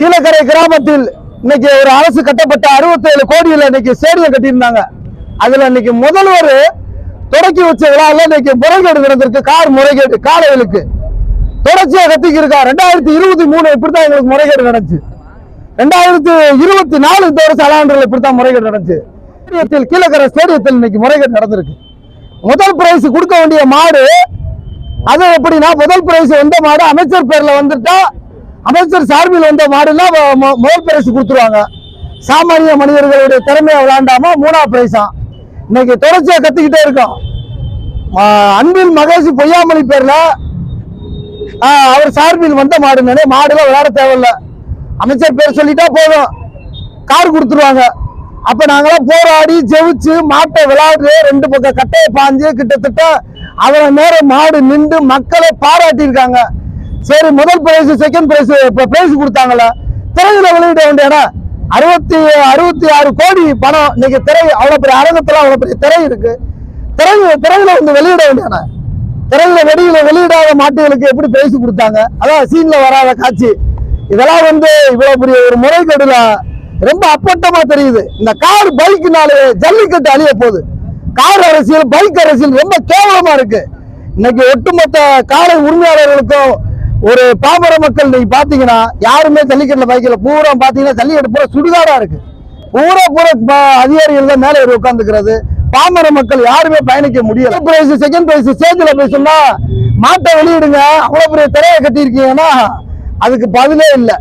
கீழக்கரை கிராமத்தில் இன்னைக்கு ஒரு அரசு கட்டப்பட்ட அறுபத்தேழு கோடியில் இன்னைக்கு ஸ்டேடியம் கட்டியிருந்தாங்க. அதுல இன்னைக்கு முதல்வர் தொடக்கி வச்ச விழாவில் இன்னைக்கு முறைகேடு நடந்திருக்கு. கார் முறைகேடு காலைகளுக்கு தொடர்ச்சியா கத்திக்கு இருக்கா ரெண்டாயிரத்தி இருபத்தி மூணு இப்படித்தான் எங்களுக்கு முறைகேடு நடந்துச்சு. ரெண்டாயிரத்தி இருபத்தி நாலு இந்த வருஷம் அலாண்டரில் இப்படித்தான் முறைகேடு நடந்துச்சு. ஸ்டேடியத்தில் கீழக்கரை ஸ்டேடியத்தில் இன்னைக்கு முறைகேடு நடந்திருக்கு. முதல் பிரைஸ் கொடுக்க வேண்டிய மாடு அது எப்படின்னா முதல் பிரைஸ் வந்த மாடு அமைச்சர் பேர்ல வந்துட்டா அமைச்சர் சார்பில் வந்த மாடுலாம் முதல் பிரைஸ் கொடுத்துருவாங்க. சாமானிய மனிதர்களுடைய திறமையை விளாண்டாம மூணாவது பிரைஸா இன்னைக்கு தொடர்ச்சியா கத்திக்கிட்டே இருக்கோம். அன்பில் மகேஷ் பொய்யாமொழி பேர்ல அவர் சார்பில் வந்த மாடு நானே மாடுலாம் விளையாட தேவையில்ல. அமைச்சர் பேர் சொல்லிட்டா போதும். கார் கொடுத்துருவாங்க. அப்ப நாங்களாம் போராடி ஜெயிச்சு மாட்டை விளையாடு ரெண்டு பக்கம் கட்டையை பாஞ்சு கிட்டத்தட்ட அவரை நேரம் மாடு நின்று மக்களை பாராட்டியிருக்காங்க. சரி முதல் பிரைஸ் செகண்ட் பிரைஸ் இப்போ பிரைஸ் கொடுத்தாங்கல்ல. திரையில வெளியிட வேண்டிய இடம் அறுபத்தி அறுபத்தி ஆறு கோடி பணம். இன்னைக்கு திரை அவ்வளவு பெரிய அரங்கத்துல அவ்வளவு பெரிய திரை இருக்கு. திரை திரையில வந்து வெளியிட வேண்டிய இடம் திரையில வெளியில வெளியிடாத மாட்டுகளுக்கு எப்படி பிரைஸ் கொடுத்தாங்க? அதான் சீன்ல வராத காட்சி. இதெல்லாம் வந்து இவ்வளவு பெரிய ஒரு முறைகேடுல ரொம்ப அப்பட்டமா தெரியுது. இந்த கார் பைக்குனாலே ஜல்லிக்கட்டு அழிய போகுது. கார் அரசியல் பைக் அரசியல் ரொம்ப கேவலமா இருக்கு. இன்னைக்கு ஒட்டுமொத்த காரை உரிமையாளர்களுக்கும் ஒரு பாமர மக்கள் இன்னைக்கு பாத்தீங்கன்னா யாருமே ஜல்லிக்கட்டுல பைக்ல பூரா பாத்தீங்கன்னா ஜல்லிக்கட்டு பூரா சுடுகாடா இருக்கு. பூரா பூரா ப- அதிகாரிகள் தான் மேலே உட்காந்துக்கிறது பாமர மக்கள் யாருமே பயணிக்க முடியல. பிரைஸ் செகண்ட் பிரைஸ் ஸ்டேஜ்ல போய் மாட்டை வெளியிடுங்க அவ்வளவு பெரிய திரையை கட்டியிருக்கீங்கன்னா அதுக்கு பதிலே இல்லை.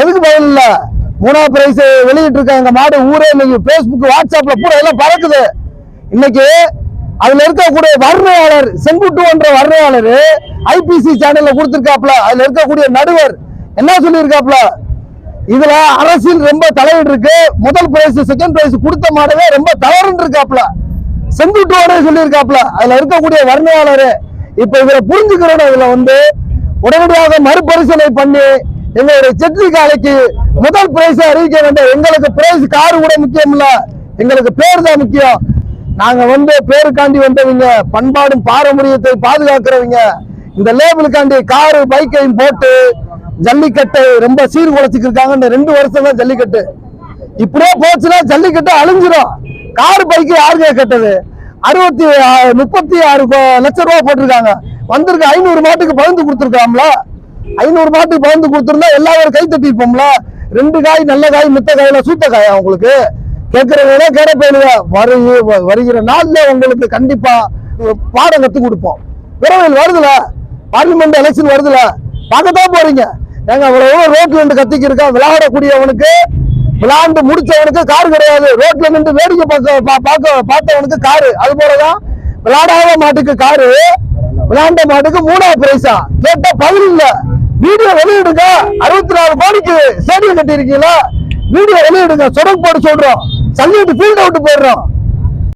எதுக்கு பதில் இல்லை? மூணாவது பிரைஸ் வெளியிட்டு இருக்காங்க எங்க மாடு ஊரே இன்னைக்கு பேஸ்புக் வாட்ஸ்அப்ல பூரா எல்லாம் பறக்குது. இன்னைக்கு அதுல இருக்கக்கூடிய வர்ணையாளர் செங்குட்டுன்ற வர்ணையாளர் ஐபிசி சேனல்ல கொடுத்திருக்காப்ல அதுல இருக்கக்கூடிய நடுவர் என்ன சொல்லியிருக்காப்ல இதுல அரசியல் ரொம்ப தலையிட்டு இருக்கு முதல் பிரைஸ் செகண்ட் பிரைஸ் கொடுத்த மாடவே ரொம்ப தவறுன்னு இருக்காப்ல செங்குட்டுவானே சொல்லியிருக்காப்ல அதுல இருக்கக்கூடிய வர்ணையாளரு இப்ப இவரை புரிஞ்சுக்கிறோம் இதுல வந்து உடனடியாக மறுபரிசீலனை பண்ணி எங்களுடைய செட்லி காலைக்கு முதல் பிரைஸ் அறிவிக்க வேண்டாம். எங்களுக்கு பிரைஸ் காரு கூட முக்கியம் இல்ல. எங்களுக்கு பேர் தான் முக்கியம். நாங்க வந்து பேருக்காண்டி வந்தவங்க பண்பாடும் பாரம்பரியத்தை பாதுகாக்கிறவங்க. இந்த லேபிளுக்காண்டி காரு பைக்கையும் போட்டு ஜல்லிக்கட்டை ரொம்ப சீர்குலைச்சிட்டு இருக்காங்க இந்த ரெண்டு வருஷம் தான் ஜல்லிக்கட்டு. இப்படியே போச்சுன்னா ஜல்லிக்கட்டு அழிஞ்சிரும். கார் பைக்கு யாருங்க கட்டது? அறுபத்தி முப்பத்தி ஆறு கோ- லட்சம் ரூபா போட்டிருக்காங்க. வந்திருக்க ஐநூறு மாட்டுக்கு பகிர்ந்து கொடுத்துருக்காங்களா ஐநூறு மாட்டுக்கு பகிர்ந்து கொடுத்துருந்தா எல்லாரும் கை தட்டிப்போம்ல? ரெண்டு காய் நல்ல காய் மித்த காயில சூத்த காயா உங்களுக்கு? கேட்கறவங்க கேட போயிடுங்க. வருகி வருகிற நாள்ல உங்களுக்கு கண்டிப்பா பாடம் கற்றுக் கொடுப்போம். விரைவில் வருதுல? பார்லிமெண்ட் எலெக்ஷன் வருதுல? பார்க்கத்தான் போறீங்க. ஏங்க அவ்வளவு ரோட்ல இருந்து கத்திக்கு இருக்கான் விளையாடக்கூடியவனுக்கு விளையாண்டு முடிச்சவனுக்கு கார் கிடையாது. ரோட்ல நின்று வேடிக்கை பார்க்க பா- பார்க்க பார்த்தவனுக்கு காரு. அது போலதான் விளையாடாத மாட்டுக்கு காரு விளையாண்ட மாட்டுக்கு மூணாவது பிரைஸா கேட்டா பதில் இல்ல. வீடியோ வெளியிடுங்க. அறுபத்தி நாலு கோடிக்கு ஸ்டேடியம் கட்டி இருக்கீங்களா வீடியோ வெளியிடுங்க. சொடக்கு போட்டு சொல்றோம். சல்லிட்டு ஃபீல்ட் அவுட் போயிடுறோம்.